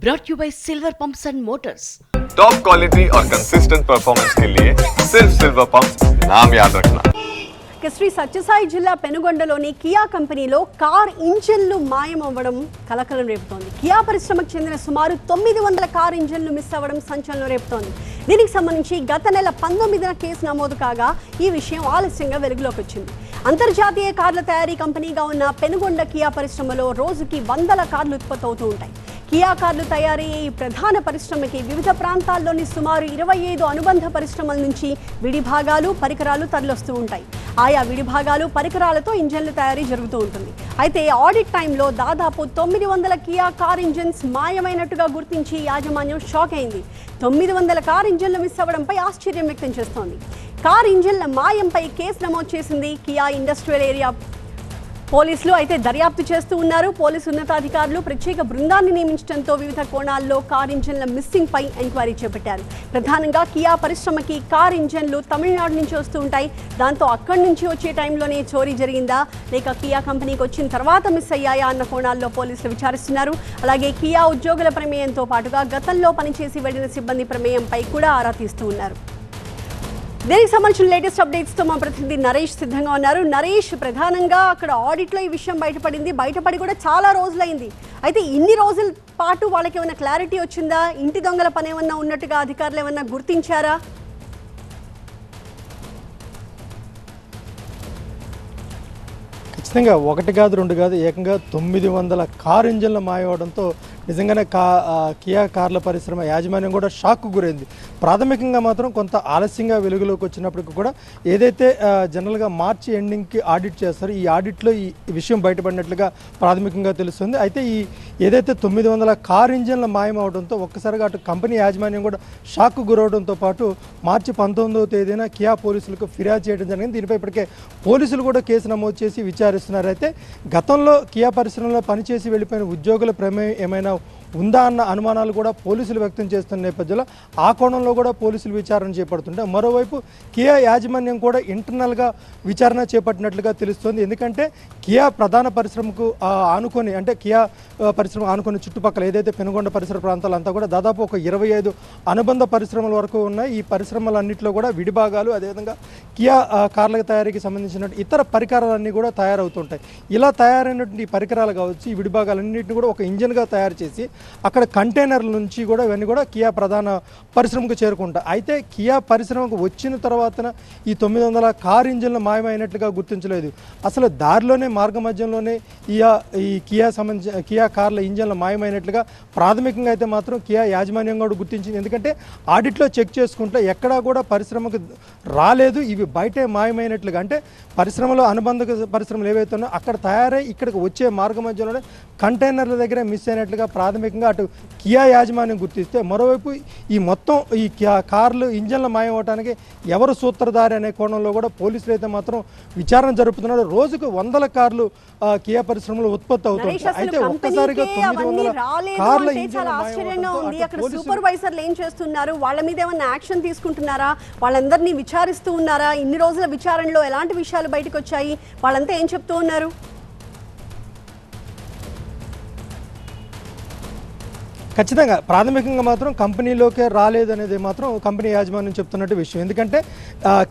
brought to you by Silver Pumps and Motors. Top quality और consistent performance के लिए सिर्फ सिल्वर पंप नाम याद रखना ఇక శ్రీ సత్యసాయి జిల్లా పెనుగొండలోని కియా కంపెనీలో కార్ ఇంజిన్లు మాయమవ్వడం కలకలం రేపుతోంది కియా పరిశ్రమకు చెందిన సుమారు తొమ్మిది వందల కార్ ఇంజిన్లు మిస్ అవ్వడం సంచలనం రేపుతోంది దీనికి సంబంధించి గత నెల పంతొమ్మిదిన కేసు నమోదు కాగా ఈ విషయం ఆలస్యంగా వెలుగులోకి వచ్చింది అంతర్జాతీయ కార్ల తయారీ కంపెనీగా ఉన్న పెనుగొండ కియా పరిశ్రమలో రోజుకి వందల కార్లు ఉత్పత్తి అవుతూ ఉంటాయి కియా కార్లు తయారయ్యే ఈ ప్రధాన పరిశ్రమకి వివిధ ప్రాంతాల్లోని సుమారు ఇరవై ఐదు అనుబంధ పరిశ్రమల నుంచి విడిభాగాలు పరికరాలు తరలిస్తూ ఉంటాయి. ఆయా విడిభాగాలు పరికరాలతో ఇంజన్ల తయారీ జరుగుతూ ఉంటుంది. అయితే ఆడిట్ టైంలో దాదాపు తొమ్మిది వందల కియా కార్ ఇంజన్స్ మాయమైనట్టుగా గుర్తించి యాజమాన్యం షాక్ అయింది. తొమ్మిది వందల కార్ ఇంజన్లు మిస్ అవ్వడంపై ఆశ్చర్యం వ్యక్తం చేస్తోంది. కార్ ఇంజన్ల మాయంపై కేసు నమోదు చేసింది కియా ఇండస్ట్రియల్ ఏరియా పోలీసులు అయితే దర్యాప్తు చేస్తూ ఉన్నారు. పోలీసు ఉన్నతాధికారులు ప్రత్యేక బృందాన్ని నియమించడంతో వివిధ కోణాల్లో కార్ ఇంజన్ల మిస్సింగ్ పై ఎంక్వైరీ చేపట్టారు. ప్రధానంగా కియా పరిశ్రమకి కార్ ఇంజన్లు తమిళనాడు నుంచి వస్తూ ఉంటాయి. దాంతో అక్కడి నుంచి వచ్చే టైంలోనే చోరీ జరిగిందా? లేక కియా కంపెనీకి వచ్చిన తర్వాత మిస్ అయ్యాయా అన్న కోణాల్లో పోలీసులు విచారిస్తున్నారు. అలాగే కియా ఉద్యోగుల ప్రమేయంతో పాటుగా గతంలో పనిచేసి వెళ్ళిన సిబ్బంది ప్రమేయంపై కూడా ఆరా తీస్తూ ఉన్నారు. దీనికి సంబంధించిన లేటెస్ట్ అప్డేట్స్తో మా ప్రతినిధి నరేష్ సిద్ధంగా ఉన్నారు. నరేష్ ప్రధానంగా అక్కడ ఆడిట్లో ఈ విషయం బయటపడింది. బయటపడి కూడా చాలా రోజులైంది. అయితే ఇన్ని రోజుల పాటు వాళ్ళకి ఏమైనా క్లారిటీ వచ్చిందా? ఇంటి దొంగల పని ఏమన్నా ఉన్నట్టుగా అధికారులు ఏమన్నా గుర్తించారా? ఖచ్చితంగా ఒకటి కాదు రెండు కాదు ఏకంగా తొమ్మిది వందల కారు ఇంజన్ల మాయవడంతో నిజంగానే కా కియా కార్ల పరిశ్రమ యాజమాన్యం కూడా షాక్కు గురైంది. ప్రాథమికంగా మాత్రం కొంత ఆలస్యంగా వెలుగులోకి వచ్చినప్పటికీ కూడా ఏదైతే జనరల్గా మార్చి ఎండింగ్కి ఆడిట్ చేస్తారో ఈ ఆడిట్లో ఈ ఈ విషయం బయటపడినట్లుగా ప్రాథమికంగా తెలుస్తుంది. అయితే ఈ ఏదైతే తొమ్మిది వందల కార్ ఇంజన్ల మాయం అవడంతో ఒక్కసారిగా అటు కంపెనీ యాజమాన్యం కూడా షాక్కు గురవడంతో పాటు మార్చి పంతొమ్మిదవ తేదీన కియా పోలీసులకు ఫిర్యాదు చేయడం జరిగింది. దీనిపై ఇప్పటికే పోలీసులు కూడా కేసు నమోదు చేసి విచారిస్తున్నారు. అయితే గతంలో కియా పరిశ్రమలో పనిచేసి వెళ్ళిపోయిన ఉద్యోగుల ప్రమేయం ఏమైనా ఉందా అన్న అనుమానాలు కూడా పోలీసులు వ్యక్తం చేస్తున్న నేపథ్యంలో ఆ కోణంలో కూడా పోలీసులు విచారణ చేపడుతుంటే మరోవైపు కియా యాజమాన్యం కూడా ఇంటర్నల్గా విచారణ చేపట్టినట్లుగా తెలుస్తోంది. ఎందుకంటే కియా ప్రధాన పరిశ్రమకు ఆనుకొని అంటే కియా పరిశ్రమ ఆనుకొని చుట్టుపక్కల ఏదైతే పెనుగొండ పరిసర ప్రాంతాలంతా కూడా దాదాపు ఒక ఇరవై ఐదు అనుబంధ పరిశ్రమల వరకు ఉన్నాయి. ఈ పరిశ్రమలన్నింటిలో కూడా విడిభాగాలు అదేవిధంగా కియా కార్ల తయారీకి సంబంధించిన ఇతర పరికరాలన్నీ కూడా తయారవుతుంటాయి. ఇలా తయారైనటువంటి ఈ పరికరాలు కావచ్చు ఈ విడిభాగాలన్నింటినీ కూడా ఒక ఇంజన్గా తయారు చేసి అక్కడ కంటైనర్ల నుంచి కూడా ఇవన్నీ కూడా కియా ప్రధాన పరిశ్రమకు చేరుకుంటాయి అయితే కియా పరిశ్రమకు వచ్చిన తర్వాత ఈ తొమ్మిది వందల కార్ ఇంజిన్లు మాయమైనట్లుగా గుర్తించలేదు. అసలు దారిలోనే మార్గ మధ్యంలోనే ఈ ఈ కియా సంబంధించిన కియా కార్ల ఇంజన్లు మాయమైనట్లుగా ప్రాథమికంగా అయితే మాత్రం కియా యాజమాన్యం కూడా గుర్తించింది. ఎందుకంటే ఆడిట్లో చెక్ చేసుకుంటే ఎక్కడా కూడా పరిశ్రమకు రాలేదు ఇవి బయటే మాయమైనట్లుగా. అంటే పరిశ్రమలో అనుబంధ పరిశ్రమలు ఏవైతే ఉన్నాయో అక్కడ తయారై ఇక్కడికి వచ్చే మార్గ మధ్యలోనే కంటైనర్ల దగ్గర మిస్ అయినట్లుగా ప్రాథమిక ప్రాథమికంగా అటు కియా యాజమాన్యం గుర్తిస్తే మరోవైపు ఈ మొత్తం ఈ కార్లు ఇంజన్ల మాయం అవడానికి ఎవరు సూత్రధారి అనే కోణంలో కూడా పోలీసులు అయితే మాత్రం విచారణ జరుపుతున్నారు. రోజుకు వందల కార్లు కియా పరిశ్రమలో ఉత్పత్తి అవుతుంది అయితే ఒక్కసారిగా తొమ్మిది వందల కార్ల ఇంజన్ల సూపర్వైజర్లు ఏం చేస్తున్నారు? వాళ్ళ మీద ఏమన్నా యాక్షన్ తీసుకుంటున్నారా? వాళ్ళందరినీ విచారిస్తూ ఉన్నారా? ఇన్ని రోజుల విచారణలో ఎలాంటి విషయాలు బయటకు వచ్చాయి? వాళ్ళంతా ఏం చెప్తూ ఉన్నారు? ఖచ్చితంగా. ప్రాథమికంగా మాత్రం కంపెనీలోకే రాలేదనేది మాత్రం కంపెనీ యాజమాన్యం చెప్తున్నట్టు విషయం. ఎందుకంటే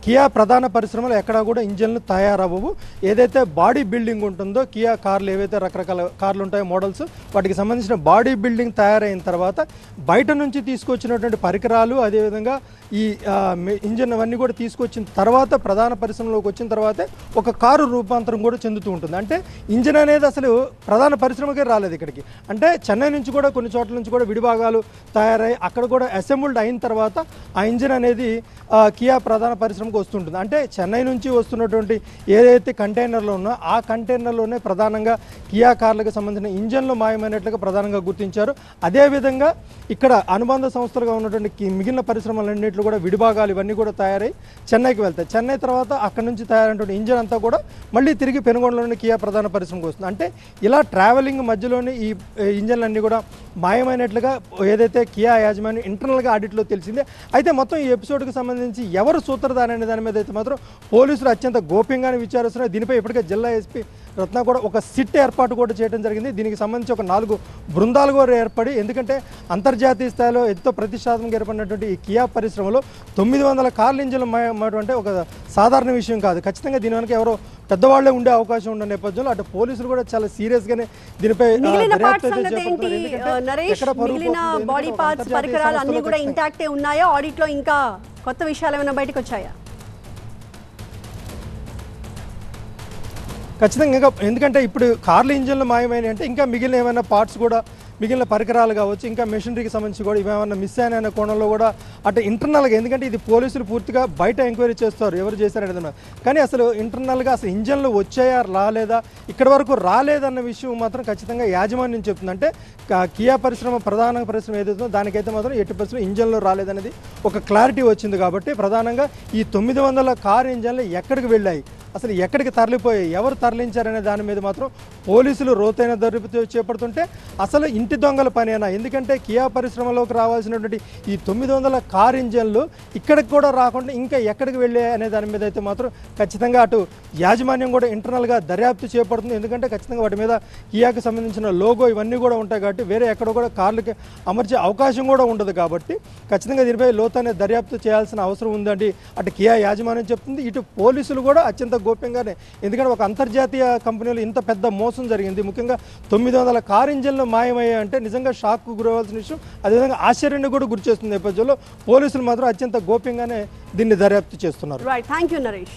కియా ప్రధాన పరిశ్రమలు ఎక్కడా కూడా ఇంజన్లు తయారవ్వవు. ఏదైతే బాడీ బిల్డింగ్ ఉంటుందో కియా కార్లు ఏవైతే రకరకాల కార్లు ఉంటాయో మోడల్స్ వాటికి సంబంధించిన బాడీ బిల్డింగ్ తయారైన తర్వాత బయట నుంచి తీసుకొచ్చినటువంటి పరికరాలు అదేవిధంగా ఈ ఇంజన్ అవన్నీ కూడా తీసుకొచ్చిన తర్వాత ప్రధాన పరిశ్రమలోకి వచ్చిన తర్వాతే ఒక కారు రూపాంతరం కూడా చెందుతూ ఉంటుంది. అంటే ఇంజన్ అనేది అసలు ప్రధాన పరిశ్రమకే రాలేదు ఇక్కడికి. అంటే చెన్నై నుంచి కూడా కొన్ని చోట్ల నుంచి కూడా విడిభాగాలు తయారై అక్కడ కూడా అసెంబ్ల్డ్ అయిన తర్వాత ఆ ఇంజిన్ అనేది ఆ, కియా ప్రధాన పరిశ్రమకు వస్తుంటుంది. అంటే చెన్నై నుంచి వస్తున్నటువంటి ఏదైతే కంటైనర్లు ఉన్నో ఆ కంటైనర్లోనే ప్రధానంగా కియా కార్లకు సంబంధించిన ఇంజన్లు మాయమైనట్లుగా ప్రధానంగా గుర్తించారు. అదేవిధంగా ఇక్కడ అనుబంధ సంస్థలుగా ఉన్నటువంటి మిగిలిన పరిశ్రమలన్నింటిలో కూడా విడిభాగాలు ఇవన్నీ కూడా తయారై చెన్నైకి వెళ్తాయి. చెన్నై తర్వాత అక్కడ నుంచి తయారైనటువంటి ఇంజన్ అంతా కూడా మళ్ళీ తిరిగి పెనుగొండలోని కియా ప్రధాన పరిశ్రమకు వస్తుంది. అంటే ఇలా ట్రావెలింగ్ మధ్యలోనే ఈ ఇంజన్లన్నీ కూడా మాయమైన మాయమైనట్లుగా ఏదైతే కియా యాజమాన్యం ఇంటర్నల్గా ఆడిట్లో తెలిసిందే. అయితే మొత్తం ఈ ఎపిసోడ్కి సంబంధించి ఎవరు సూత్రధారి అనే దాని మీద అయితే మాత్రం పోలీసులు అత్యంత గోప్యంగానే విచారిస్తున్నారు. దీనిపై ఇప్పటికే జిల్లా ఎస్పీ రత్న కూడా ఒక సిట్ ఏర్పాటు కూడా చేయడం జరిగింది. దీనికి సంబంధించి ఒక నాలుగు బృందాలు కూడా ఏర్పడి ఎందుకంటే అంతర్జాతీయ స్థాయిలో ఎంతో ప్రతిష్టాత్మకంగా ఏర్పడినటువంటి ఈ కియా పరిశ్రమలో తొమ్మిది వందల కార్ల ఇంజిన్లు అంటే ఒక సాధారణ విషయం కాదు. ఖచ్చితంగా దీని వెనక ఎవరో పెద్దవాళ్ళే ఉండే అవకాశం ఉన్న నేపథ్యంలో అటు పోలీసులు కూడా చాలా దీనిపై పరువు మిగిలిన పోతుంది? బాడీ పార్ట్స్ పరికరాలు అన్ని కూడా ఇంటాక్టే ఉన్నాయా? ఆడిట్లో ఇంకా కొత్త విషయాలు ఏమైనా బయటకు వచ్చాయా? ఖచ్చితంగా ఇంకా ఎందుకంటే ఇప్పుడు కార్ల ఇంజన్లు మాయమైన అంటే ఇంకా మిగిలిన ఏమైనా పార్ట్స్ కూడా మిగిలిన పరికరాలు కావచ్చు ఇంకా మెషినరీకి సంబంధించి కూడా ఇవేమన్నా మిస్ అయిన కోణంలో కూడా అటు ఇంటర్నల్గా ఎందుకంటే ఇది పోలీసులు పూర్తిగా బయట ఎంక్వైరీ చేస్తారు ఎవరు చేశారనేది కానీ అసలు ఇంటర్నల్గా అసలు ఇంజన్లు వచ్చాయా రాలేదా ఇక్కడి వరకు రాలేదన్న విషయం మాత్రం ఖచ్చితంగా యాజమాన్యం చెప్తుంది. అంటే కియా పరిశ్రమ ప్రధాన పరిశ్రమ ఏదైతే దానికైతే మాత్రం ఎట్టి పరిశ్రమ ఇంజన్లు రాలేదనేది ఒక క్లారిటీ వచ్చింది కాబట్టి ప్రధానంగా ఈ తొమ్మిది వందల కార్ ఇంజన్లు ఎక్కడికి వెళ్ళాయి? అసలు ఎక్కడికి తరలిపోయి ఎవరు తరలించారనే దాని మీద మాత్రం పోలీసులు రోతైన దర్యాప్తు చేపడుతుంటే అసలు ఇంటి దొంగల పనేనా? ఎందుకంటే కియా పరిశ్రమలోకి రావాల్సినటువంటి ఈ తొమ్మిది వందల కార్ ఇంజన్లు ఇక్కడికి కూడా రాకుండా ఇంకా ఎక్కడికి వెళ్ళాయి అనే దాని మీద అయితే మాత్రం ఖచ్చితంగా అటు యాజమాన్యం కూడా ఇంటర్నల్గా దర్యాప్తు చేపడుతుంది. ఎందుకంటే ఖచ్చితంగా వాటి మీద కియాకి సంబంధించిన లోగో ఇవన్నీ కూడా ఉంటాయి కాబట్టి వేరే ఎక్కడ కూడా కార్లకి అమర్చే అవకాశం కూడా ఉండదు కాబట్టి ఖచ్చితంగా దీనిపై లోతైన దర్యాప్తు చేయాల్సిన అవసరం ఉందండి. అటు కియా యాజమాన్యం చెప్తుంది. ఇటు పోలీసులు కూడా అత్యంత గోప్యంగానే. ఎందుకంటే ఒక అంతర్జాతీయ కంపెనీలో ఇంత పెద్ద మోసం జరిగింది. ముఖ్యంగా తొమ్మిది వందల కార్ ఇంజన్లు మాయమయ్యాయి అంటే నిజంగా షాక్కు గురవలసిన విషయం. అదేవిధంగా ఆశ్చర్యాన్ని కూడా గురి చేస్తుంది నేపథ్యంలో. పోలీసులు మాత్రం అత్యంత గోప్యంగానే దీన్ని దర్యాప్తు చేస్తున్నారు. Right thank you Naresh